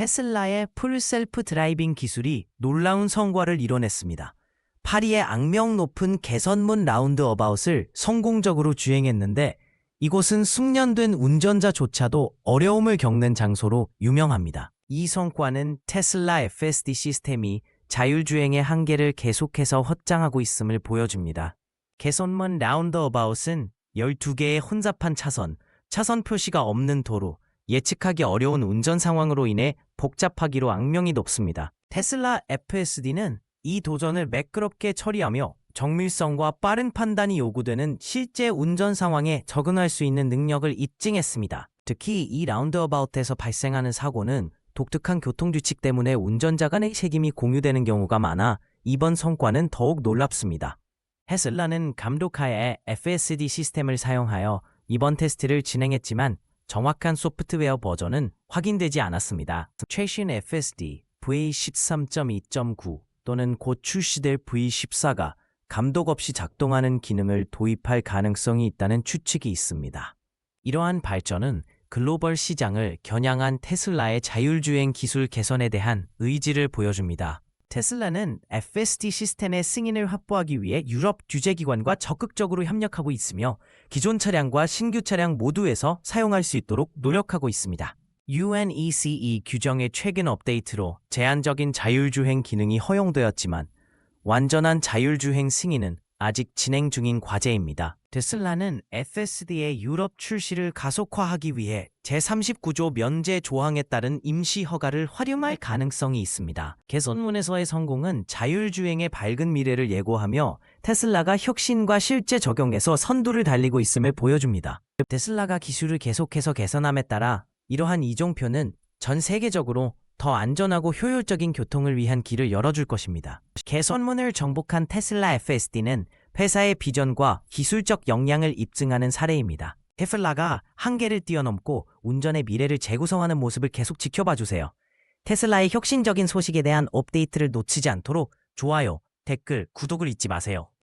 테슬라의 풀셀프 드라이빙 기술이 놀라운 성과를 이뤄냈습니다. 파리의 악명 높은 개선문 라운드 어바웃을 성공적으로 주행했는데 이곳은 숙련된 운전자조차도 어려움을 겪는 장소로 유명합니다. 이 성과는 테슬라 FSD 시스템이 자율주행의 한계를 계속해서 확장하고 있음을 보여줍니다. 개선문 라운드 어바웃은 12개의 혼잡한 차선, 차선 표시가 없는 도로, 예측하기 어려운 운전 상황으로 인해 복잡하기로 악명이 높습니다. 테슬라 FSD는 이 도전을 매끄럽게 처리하며 정밀성과 빠른 판단이 요구되는 실제 운전 상황에 적응할 수 있는 능력을 입증했습니다. 특히 이 라운드어바웃에서 발생하는 사고는 독특한 교통규칙 때문에 운전자 간의 책임이 공유되는 경우가 많아 이번 성과는 더욱 놀랍습니다. 테슬라는 감독하에 FSD 시스템을 사용하여 이번 테스트를 진행했지만 정확한 소프트웨어 버전은 확인되지 않았습니다. 최신 FSD V13.2.9 또는 곧 출시될 V14가 감독 없이 작동하는 기능을 도입할 가능성이 있다는 추측이 있습니다. 이러한 발전은 글로벌 시장을 겨냥한 테슬라의 자율주행 기술 개선에 대한 의지를 보여줍니다. 테슬라는 FSD 시스템의 승인을 확보하기 위해 유럽 규제기관과 적극적으로 협력하고 있으며 기존 차량과 신규 차량 모두에서 사용할 수 있도록 노력하고 있습니다. UNECE E 규정의 최근 업데이트로 제한적인 자율주행 기능이 허용되었지만 완전한 자율주행 승인은 아직 진행 중인 과제입니다. 테슬라는 FSD의 유럽 출시를 가속화하기 위해 제39조 면제 조항에 따른 임시 허가를 활용할 가능성이 있습니다. 개선문에서의 성공은 자율주행의 밝은 미래를 예고하며 테슬라가 혁신과 실제 적용에서 선두를 달리고 있음을 보여줍니다. 테슬라가 기술을 계속해서 개선함에 따라 이러한 이종표는 전 세계적으로 더 안전하고 효율적인 교통을 위한 길을 열어줄 것입니다. 개선문을 정복한 테슬라 FSD는 회사의 비전과 기술적 역량을 입증하는 사례입니다. 테슬라가 한계를 뛰어넘고 운전의 미래를 재구성하는 모습을 계속 지켜봐 주세요. 테슬라의 혁신적인 소식에 대한 업데이트를 놓치지 않도록 좋아요, 댓글, 구독을 잊지 마세요.